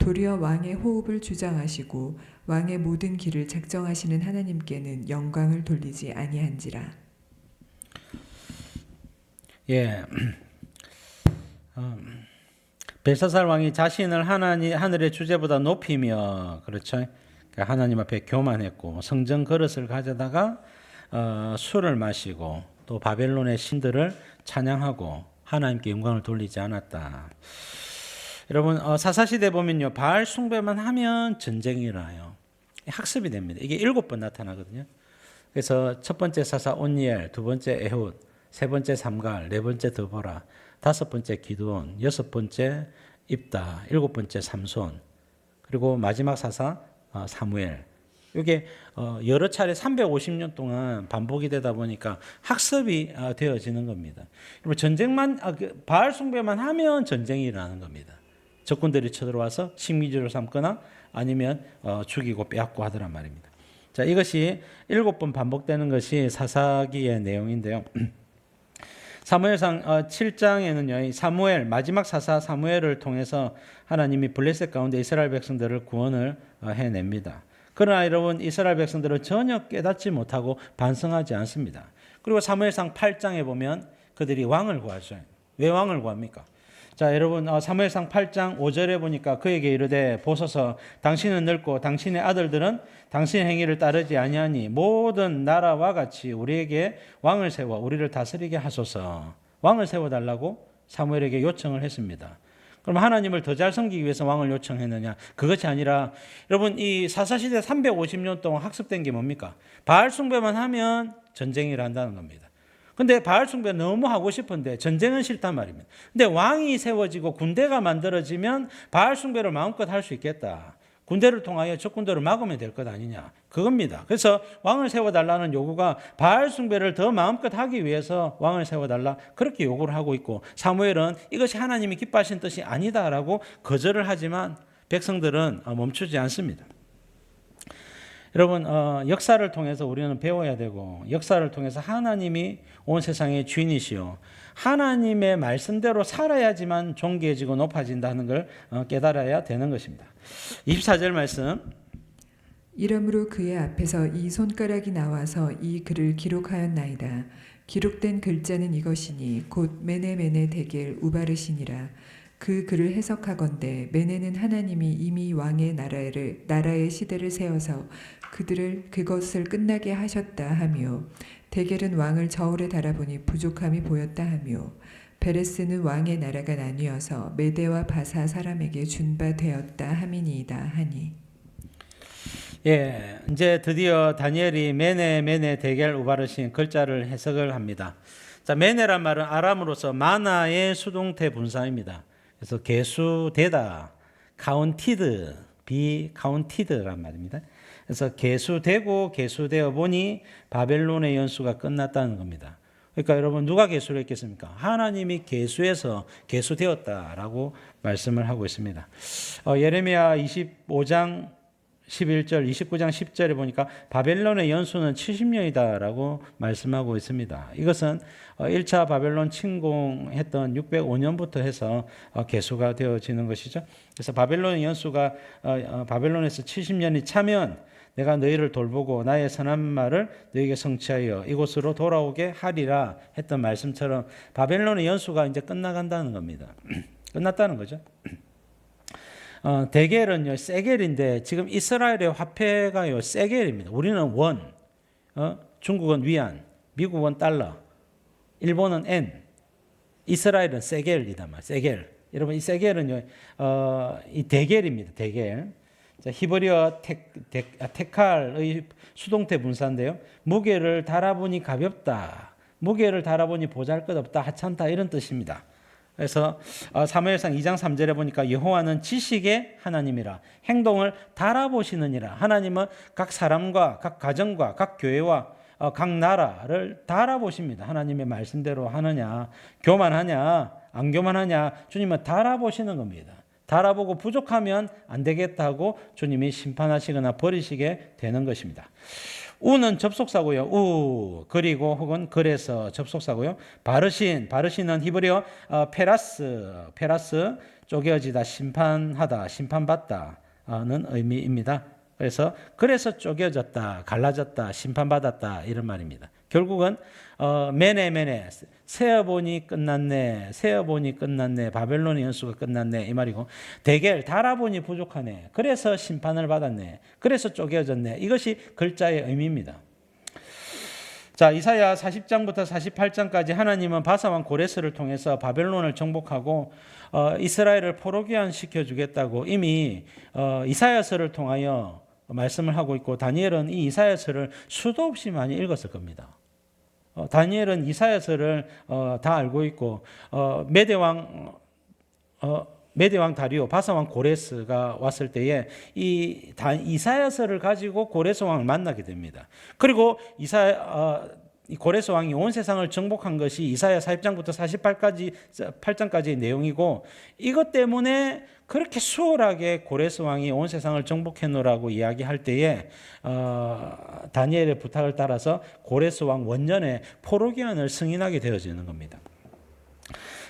도리어 왕의 호흡을 주장하시고 왕의 모든 길을 작정하시는 하나님께는 영광을 돌리지 아니한지라. 예. 어, 벨사살 왕이 자신을 하나님 하늘의 주제보다 높이며 그렇죠. 그러니까 하나님 앞에 교만했고 성전 그릇을 가져다가 어, 술을 마시고 또 바벨론의 신들을 찬양하고 하나님께 영광을 돌리지 않았다. 여러분 어, 사사 시대 보면요 바알 숭배만 하면 전쟁이 일어나요. 학습이 됩니다. 이게 일곱 번 나타나거든요. 그래서 첫 번째 사사 온니엘, 두 번째 에훗, 세 번째 삼갈, 네 번째 드보라, 다섯 번째 기드온, 여섯 번째 입다, 일곱 번째 삼손, 그리고 마지막 사사 어, 사무엘. 이게 어, 여러 차례 350년 동안 반복이 되다 보니까 학습이 어, 되어지는 겁니다. 그리고 전쟁만 아, 그 바알 숭배만 하면 전쟁이 일어나는 겁니다. 적군들이 쳐들어와서 식민지로 삼거나 아니면 어, 죽이고 빼앗고 하더란 말입니다. 자, 이것이 일곱 번 반복되는 것이 사사기의 내용인데요. 사무엘상 7장에는요, 사무엘 마지막 사사 사무엘을 통해서 하나님이 블레셋 가운데 이스라엘 백성들을 구원을 어, 해냅니다. 그러나 여러분 이스라엘 백성들은 전혀 깨닫지 못하고 반성하지 않습니다. 그리고 사무엘상 8장에 보면 그들이 왕을 구하죠. 왜 왕을 구합니까? 자, 여러분 어, 사무엘상 8장 5절에 보니까 그에게 이르되 보소서 당신은 늙고 당신의 아들들은 당신의 행위를 따르지 아니하니 모든 나라와 같이 우리에게 왕을 세워 우리를 다스리게 하소서. 왕을 세워 달라고 사무엘에게 요청을 했습니다. 그럼 하나님을 더 잘 섬기기 위해서 왕을 요청했느냐? 그것이 아니라 여러분 이 사사시대 350년 동안 학습된 게 뭡니까? 바알 숭배만 하면 전쟁을 한다는 겁니다. 근데 바알 숭배 너무 하고 싶은데 전쟁은 싫단 말입니다. 근데 왕이 세워지고 군대가 만들어지면 바알 숭배를 마음껏 할 수 있겠다. 군대를 통하여 적군들을 막으면 될 것 아니냐. 그겁니다. 그래서 왕을 세워달라는 요구가 바알 숭배를 더 마음껏 하기 위해서 왕을 세워달라. 그렇게 요구를 하고 있고 사무엘은 이것이 하나님이 기뻐하신 뜻이 아니다라고 거절을 하지만 백성들은 멈추지 않습니다. 여러분 어, 역사를 통해서 우리는 배워야 되고 역사를 통해서 하나님이 온 세상의 주인이시요 하나님의 말씀대로 살아야지만 존귀해지고 높아진다는 걸 어, 깨달아야 되는 것입니다. 24절 말씀 이러므로 그의 앞에서 이 손가락이 나와서 이 글을 기록하였나이다. 기록된 글자는 이것이니 곧 메네메네 데겔 우바르시니라. 그 글을 해석하건대 메네는 하나님이 이미 왕의 나라를 나라의 시대를 세워서 그들을 그것을 끝나게 하셨다 하며 데겔은 왕을 저울에 달아보니 부족함이 보였다 하며 베레스는 왕의 나라가 나뉘어서 메대와 바사 사람에게 준바 되었다 함이니이다 하니 예, 이제 드디어 다니엘이 메네 메네 대겔 우바르신 글자를 해석을 합니다. 자, 메네란 말은 아람으로서 마나의 수동태 분사입니다. 그래서 개수되다, 카운티드, 비 카운티드란 말입니다. 그래서 개수되고 개수되어 보니 바벨론의 연수가 끝났다는 겁니다. 그러니까 여러분 누가 개수를 했겠습니까? 하나님이 개수해서 개수되었다라고 말씀을 하고 있습니다. 어, 예레미야 25장 11절, 29장 10절에 보니까 바벨론의 연수는 70년이다라고 말씀하고 있습니다. 이것은 1차 바벨론 침공했던 605년부터 해서 어, 개수가 되어지는 것이죠. 그래서 바벨론의 연수가 어, 바벨론에서 70년이 차면 내가 너희를 돌보고 나의 선한 말을 너희에게 성취하여 이곳으로 돌아오게 하리라 했던 말씀처럼 바벨론의 연수가 이제 끝나간다는 겁니다. 끝났다는 거죠. 어, 대겔은요 세겔인데 지금 이스라엘의 화폐가요 세겔입니다. 우리는 원, 어, 중국은 위안, 미국은 달러, 일본은 엔, 이스라엘은 세겔이다 말. 세겔. 여러분 이 세겔은요 어, 이 대겔입니다. 대겔. 자, 히브리어 테, 테, 아, 테칼의 수동태 분사인데요. 무게를 달아보니 가볍다. 무게를 달아보니 보잘것없다. 하찮다 이런 뜻입니다. 그래서 어, 사무엘상 2장 3절에 보니까 여호와는 지식의 하나님이라 행동을 달아보시느니라. 하나님은 각 사람과 각 가정과 각 교회와 어, 각 나라를 달아보십니다. 하나님의 말씀대로 하느냐, 교만하냐, 안 교만하냐, 주님은 달아보시는 겁니다. 달아보고 부족하면 안 되겠다고 주님이 심판하시거나 버리시게 되는 것입니다. 우는 접속사고요. 우 그리고 혹은 그래서 접속사고요. 바르신 바르신은 히브리어 어, 페라스 페라스 쪼개어지다 심판하다 심판받다는 의미입니다. 그래서 그래서 쪼개졌다 갈라졌다 심판받았다 이런 말입니다. 결국은 어, 메네 메네. 세어보니 끝났네. 세어보니 끝났네. 바벨론의 연수가 끝났네. 이 말이고 대결 달아보니 부족하네. 그래서 심판을 받았네. 그래서 쪼개졌네. 이것이 글자의 의미입니다. 자 이사야 40장부터 48장까지 하나님은 바사왕 고레스를 통해서 바벨론을 정복하고 어, 이스라엘을 포로기한 시켜 주겠다고 이미 어, 이사야서를 통하여 말씀을 하고 있고 다니엘은 이 이사야서를 수도 없이 많이 읽었을 겁니다. 어, 다니엘은 이사야서를 어, 다 알고 있고 어, 메대왕 어, 메대왕 다리오 바사왕 고레스가 왔을 때에 이 다, 이사야서를 가지고 고레스 왕을 만나게 됩니다. 그리고 이사 고레스 왕이 온 세상을 정복한 것이 이사야 40장부터 48까지 8장까지의 내용이고 이것 때문에 그렇게 수월하게 고레스 왕이 온 세상을 정복했노라고 이야기할 때에 어, 다니엘의 부탁을 따라서 고레스 왕 원년에 포로기한을 승인하게 되어지는 겁니다.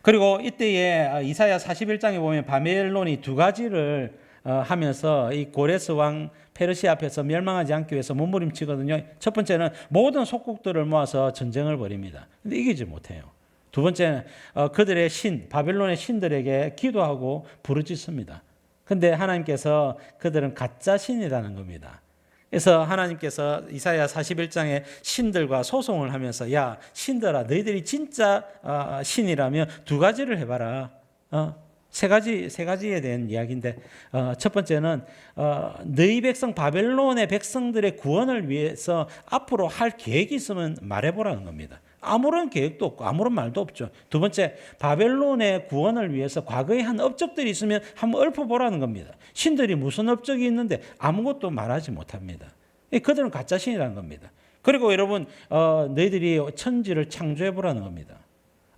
그리고 이때에 이사야 41장에 보면 바벨론이 두 가지를 어, 하면서 이 고레스 왕 페르시아 앞에서 멸망하지 않기 위해서 몸부림치거든요. 첫 번째는 모든 속국들을 모아서 전쟁을 벌입니다. 근데 이기지 못해요. 두 번째는 어, 그들의 신 바벨론의 신들에게 기도하고 부르짖습니다. 근데 하나님께서 그들은 가짜 신이라는 겁니다. 그래서 하나님께서 이사야 41장에 신들과 소송을 하면서 야 신들아 너희들이 진짜 어, 신이라면 두 가지를 해봐라. 어? 세 가지 세 가지에 대한 이야기인데 어, 첫 번째는 어, 너희 백성 바벨론의 백성들의 구원을 위해서 앞으로 할 계획이 있으면 말해보라는 겁니다. 아무런 계획도 없고 아무런 말도 없죠. 두 번째 바벨론의 구원을 위해서 과거에 한 업적들이 있으면 한번 읊어보라는 겁니다. 신들이 무슨 업적이 있는데 아무것도 말하지 못합니다. 그들은 가짜 신이라는 겁니다. 그리고 여러분 어, 너희들이 천지를 창조해보라는 겁니다.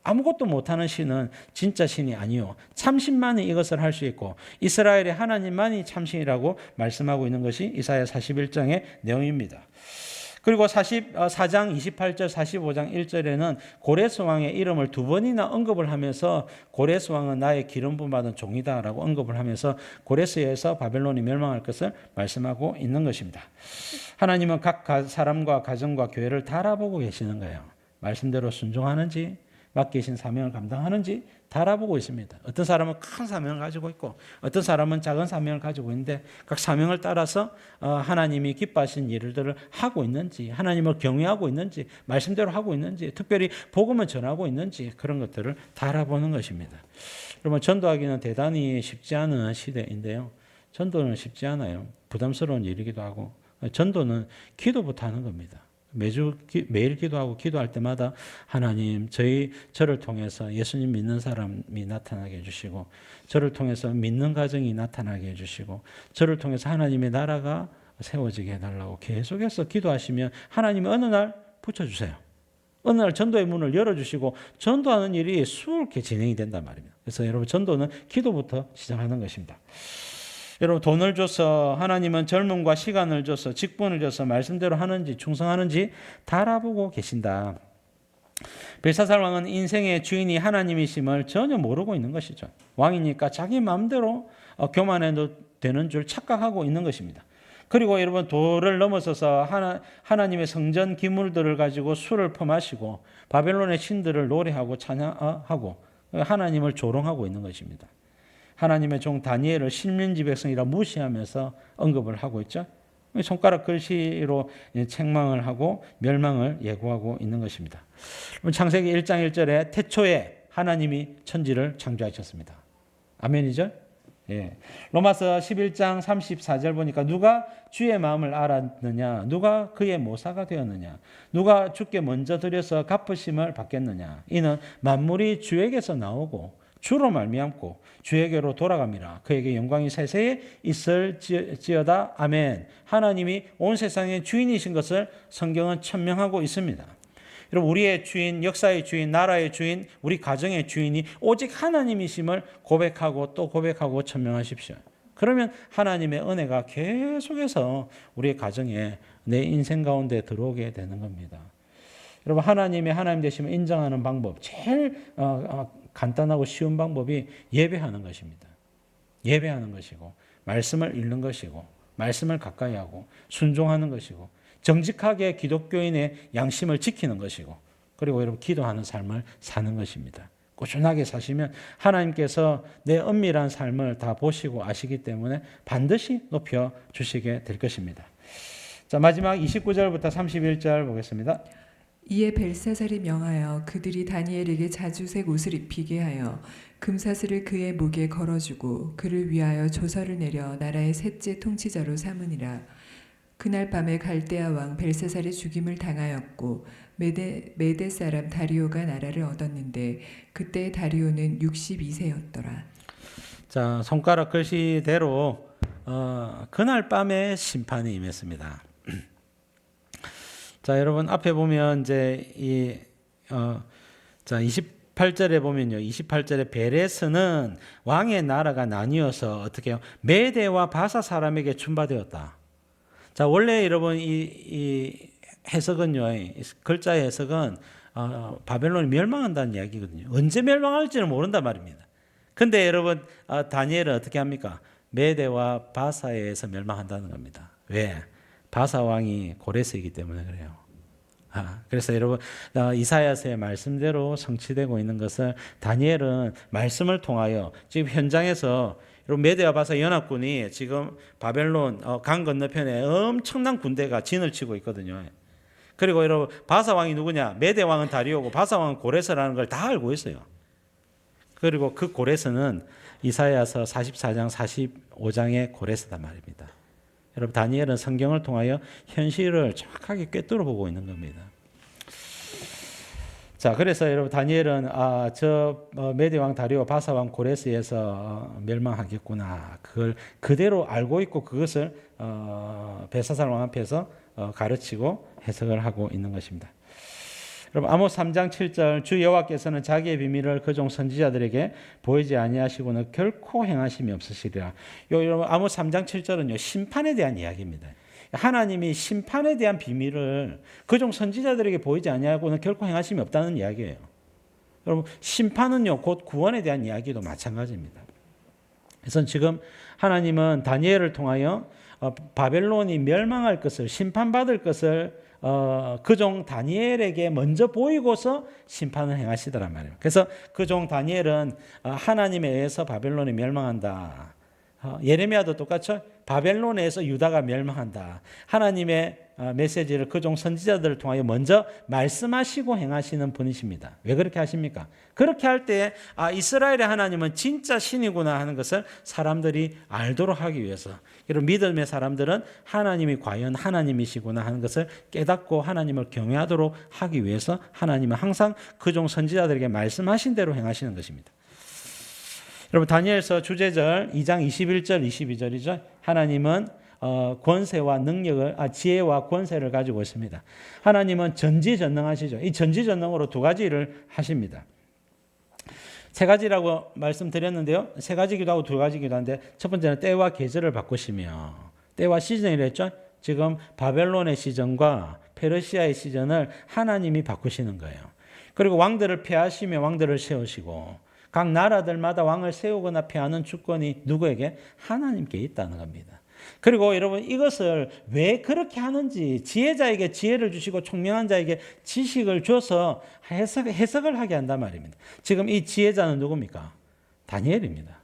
아무것도 못하는 신은 진짜 신이 아니요. 참신만이 이것을 할 수 있고 이스라엘의 하나님만이 참신이라고 말씀하고 있는 것이 이사야 41장의 내용입니다. 그리고 44장 28절 45장 1절에는 고레스 왕의 이름을 두 번이나 언급을 하면서 고레스 왕은 나의 기름 부음 받은 종이다라고 언급을 하면서 고레스에서 바벨론이 멸망할 것을 말씀하고 있는 것입니다. 하나님은 각 사람과 가정과 교회를 달아보고 계시는 거예요. 말씀대로 순종하는지 맡기신 사명을 감당하는지 달아보고 있습니다. 어떤 사람은 큰 사명을 가지고 있고 어떤 사람은 작은 사명을 가지고 있는데 각 사명을 따라서 어, 하나님이 기뻐하신 일들을 하고 있는지 하나님을 경외하고 있는지 말씀대로 하고 있는지 특별히 복음을 전하고 있는지 그런 것들을 달아보는 것입니다. 여러분 전도하기는 대단히 쉽지 않은 시대인데요. 전도는 쉽지 않아요. 부담스러운 일이기도 하고 전도는 기도부터 하는 겁니다. 매주 기, 매일 기도하고 기도할 때마다 하나님 저희 저를 통해서 예수님 믿는 사람이 나타나게 해주시고 저를 통해서 믿는 가정이 나타나게 해주시고 저를 통해서 하나님의 나라가 세워지게 해달라고 계속해서 기도하시면 하나님이 어느 날 붙여주세요. 어느 날 전도의 문을 열어주시고 전도하는 일이 수월하게 진행이 된단 말입니다. 그래서 여러분 전도는 기도부터 시작하는 것입니다. 여러분 돈을 줘서 하나님은 젊음과 시간을 줘서 직분을 줘서 말씀대로 하는지 충성하는지 다 알아보고 계신다. 벨사살 왕은 인생의 주인이 하나님이심을 전혀 모르고 있는 것이죠. 왕이니까 자기 마음대로 어, 교만해도 되는 줄 착각하고 있는 것입니다. 그리고 여러분 도를 넘어서서 하나, 하나님의 성전 기물들을 가지고 술을 퍼마시고 바벨론의 신들을 노래하고 찬양하고 하나님을 조롱하고 있는 것입니다. 하나님의 종 다니엘을 신민지 백성이라 무시하면서 언급을 하고 있죠. 손가락 글씨로 책망을 하고 멸망을 예고하고 있는 것입니다. 창세기 1장 1절에 태초에 하나님이 천지를 창조하셨습니다. 아멘이죠? 예. 로마서 11장 34절 보니까 누가 주의 마음을 알았느냐? 누가 그의 모사가 되었느냐? 누가 주께 먼저 드려서 갚으심을 받겠느냐? 이는 만물이 주에게서 나오고 주로 말미암고 주에게로 돌아갑니다. 그에게 영광이 세세에 있을지어다 아멘. 하나님이 온 세상의 주인이신 것을 성경은 천명하고 있습니다. 여러분 우리의 주인, 역사의 주인, 나라의 주인, 우리 가정의 주인이 오직 하나님이심을 고백하고 또 고백하고 천명하십시오. 그러면 하나님의 은혜가 계속해서 우리의 가정에 내 인생 가운데 들어오게 되는 겁니다. 여러분 하나님의 하나님 되심을 인정하는 방법 제일 어, 어, 간단하고 쉬운 방법이 예배하는 것입니다. 예배하는 것이고 말씀을 읽는 것이고 말씀을 가까이 하고 순종하는 것이고 정직하게 기독교인의 양심을 지키는 것이고 그리고 여러분 기도하는 삶을 사는 것입니다. 꾸준하게 사시면 하나님께서 내 은밀한 삶을 다 보시고 아시기 때문에 반드시 높여 주시게 될 것입니다. 자, 마지막 29절부터 31절 보겠습니다. 이에 벨사살이 명하여 그들이 다니엘에게 자주색 옷을 입히게 하여 금사슬을 그의 목에 걸어주고 그를 위하여 조서를 내려 나라의 셋째 통치자로 삼으니라. 그날 밤에 갈대아 왕 벨사살의 죽임을 당하였고 메데 메데 사람 다리오가 나라를 얻었는데 그때 다리오는 62세였더라. 자, 손가락 글씨대로 어, 그날 밤에 심판이 임했습니다. 자, 여러분 앞에 보면 이제 이 어, 자, 28절에 보면요. 28절에 베레스는 왕의 나라가 나뉘어서 어떻게 해요? 메대와 바사 사람에게 춘바되었다. 자, 원래 여러분 이, 이 해석은요. 이 글자의 해석은 어, 바벨론이 멸망한다는 이야기거든요. 언제 멸망할지는 모른단 말입니다. 근데 여러분 어, 다니엘은 어떻게 합니까? 메대와 바사에서 멸망한다는 겁니다. 왜? 바사 왕이 고레스이기 때문에 그래요. 아, 그래서 여러분 어, 이사야서의 말씀대로 성취되고 있는 것을 다니엘은 말씀을 통하여 지금 현장에서 여러분 메대와 바사 연합군이 지금 바벨론 어, 강 건너편에 엄청난 군대가 진을 치고 있거든요. 그리고 여러분 바사 왕이 누구냐? 메대 왕은 다리오고 바사 왕은 고레스라는 걸 다 알고 있어요. 그리고 그 고레스는 이사야서 44장 45장의 고레스단 말입니다. 여러분 다니엘은 성경을 통하여 현실을 정확하게 꿰뚫어 보고 있는 겁니다. 자, 그래서 여러분 다니엘은 아, 저 어, 메대 왕 다리오 바사 왕 고레스에서 어, 멸망하겠구나. 그걸 그대로 알고 있고 그것을 어, 베사살 왕 앞에서 어, 가르치고 해석을 하고 있는 것입니다. 여러분 아모스 3장 7절 주 여호와께서는 자기의 비밀을 그 종 선지자들에게 보이지 아니하시고는 결코 행하심이 없으시리라. 요 여러분 아모스 3장 7절은요 심판에 대한 이야기입니다. 하나님이 심판에 대한 비밀을 그 종 선지자들에게 보이지 아니하고는 결코 행하심이 없다는 이야기예요. 여러분 심판은요 곧 구원에 대한 이야기도 마찬가지입니다. 그래서 지금 하나님은 다니엘을 통하여 어, 바벨론이 멸망할 것을 심판받을 것을 어, 그 종 다니엘에게 먼저 보이고서 심판을 행하시더란 말이에요. 그래서 그 종 다니엘은 어, 하나님에 의해서 바벨론이 멸망한다. 어, 예레미야도 똑같죠. 바벨론에서 유다가 멸망한다. 하나님의 어, 메시지를 그 종 선지자들을 통하여 먼저 말씀하시고 행하시는 분이십니다. 왜 그렇게 하십니까? 그렇게 할 때에 아 이스라엘의 하나님은 진짜 신이구나 하는 것을 사람들이 알도록 하기 위해서 이런 믿음의 사람들은 하나님이 과연 하나님이시구나 하는 것을 깨닫고 하나님을 경외하도록 하기 위해서 하나님은 항상 그 종 선지자들에게 말씀하신 대로 행하시는 것입니다. 여러분 다니엘서 주제절 2장 21절 22절이죠. 하나님은 어, 권세와 능력을 아, 지혜와 권세를 가지고 있습니다. 하나님은 전지전능하시죠. 이 전지전능으로 두 가지 일을 하십니다. 세 가지라고 말씀드렸는데요. 세 가지기도 하고 두 가지기도 한데 첫 번째는 때와 계절을 바꾸시며 때와 시즌이라 했죠. 지금 바벨론의 시즌과 페르시아의 시즌을 하나님이 바꾸시는 거예요. 그리고 왕들을 폐하시며 왕들을 세우시고 각 나라들마다 왕을 세우거나 폐하는 주권이 누구에게 하나님께 있다는 겁니다. 그리고 여러분 이것을 왜 그렇게 하는지 지혜자에게 지혜를 주시고 총명한 자에게 지식을 줘서 해석, 해석을 하게 한단 말입니다. 지금 이 지혜자는 누굽니까? 다니엘입니다.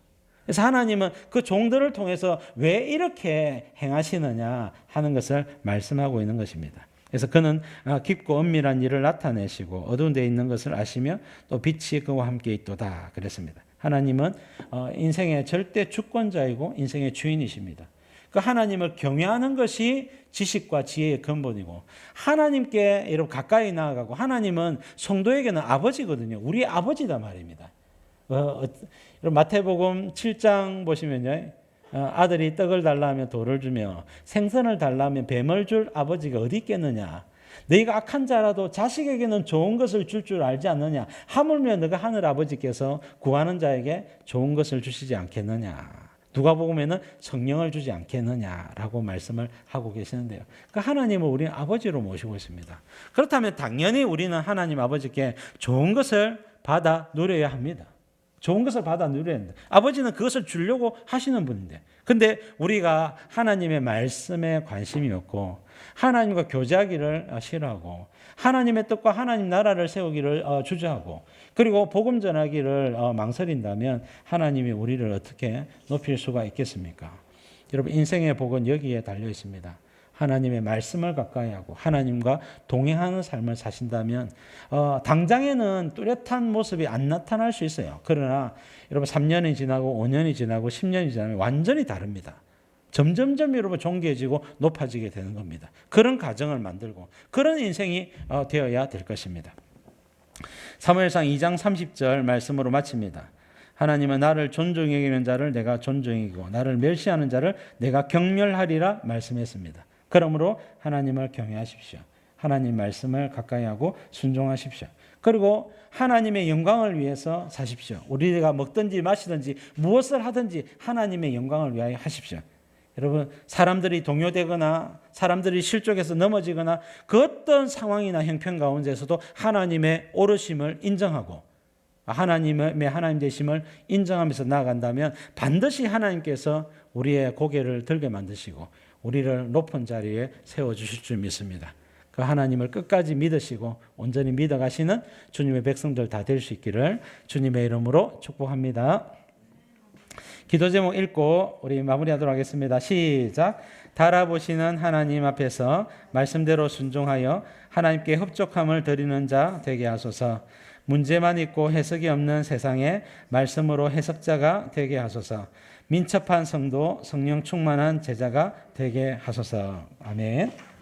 그래서 하나님은 그 종들을 통해서 왜 이렇게 행하시느냐 하는 것을 말씀하고 있는 것입니다. 그래서 그는 깊고 은밀한 일을 나타내시고 어두운 데 있는 것을 아시며 또 빛이 그와 함께 있도다 그랬습니다. 하나님은 어, 인생의 절대 주권자이고 인생의 주인이십니다. 그 하나님을 경외하는 것이 지식과 지혜의 근본이고 하나님께 여러분 가까이 나아가고 하나님은 성도에게는 아버지거든요. 우리 아버지다 말입니다. 어, 어, 마태복음 7장 보시면요. 어, 아들이 떡을 달라면 돌을 주며 생선을 달라면 뱀을 줄 아버지가 어디 있겠느냐. 너희가 악한 자라도 자식에게는 좋은 것을 줄줄 알지 않느냐. 하물며 너가 하늘 아버지께서 구하는 자에게 좋은 것을 주시지 않겠느냐. 누가 보면은 성령을 주지 않겠느냐라고 말씀을 하고 계시는데요. 그 하나님을 우리는 아버지로 모시고 있습니다. 그렇다면 당연히 우리는 하나님 아버지께 좋은 것을 받아 누려야 합니다. 좋은 것을 받아 누려야 합니다. 아버지는 그것을 주려고 하시는 분인데. 근데 우리가 하나님의 말씀에 관심이 없고 하나님과 교제하기를 싫어하고 하나님의 뜻과 하나님 나라를 세우기를 어, 주저하고 그리고 복음 전하기를 어, 망설인다면 하나님이 우리를 어떻게 높일 수가 있겠습니까? 여러분 인생의 복은 여기에 달려 있습니다. 하나님의 말씀을 가까이 하고 하나님과 동행하는 삶을 사신다면 어, 당장에는 뚜렷한 모습이 안 나타날 수 있어요. 그러나 여러분 3년이 지나고 5년이 지나고 10년이 지나면 완전히 다릅니다. 점점점 여러분 존귀해지고 높아지게 되는 겁니다. 그런 가정을 만들고 그런 인생이 어, 되어야 될 것입니다. 사무엘상 2장 30절 말씀으로 마칩니다. 하나님은 나를 존중히 여기는 자를 내가 존중이고 나를 멸시하는 자를 내가 경멸하리라 말씀했습니다. 그러므로 하나님을 경외하십시오. 하나님 말씀을 가까이 하고 순종하십시오. 그리고 하나님의 영광을 위해서 사십시오. 우리가 먹든지 마시든지 무엇을 하든지 하나님의 영광을 위하여 하십시오. 여러분 사람들이 동요되거나 사람들이 실족해서 넘어지거나 그 어떤 상황이나 형편 가운데서도 하나님의 오르심을 인정하고 하나님의 하나님 되심을 인정하면서 나아간다면 반드시 하나님께서 우리의 고개를 들게 만드시고 우리를 높은 자리에 세워 주실 줄 믿습니다. 그 하나님을 끝까지 믿으시고 온전히 믿어 가시는 주님의 백성들 다 될 수 있기를 주님의 이름으로 축복합니다. 기도 제목 읽고 우리 마무리하도록 하겠습니다. 시작. 달아보시는 하나님 앞에서 말씀대로 순종하여 하나님께 흡족함을 드리는 자 되게 하소서. 문제만 있고 해석이 없는 세상에 말씀으로 해석자가 되게 하소서. 민첩한 성도, 성령 충만한 제자가 되게 하소서. 아멘.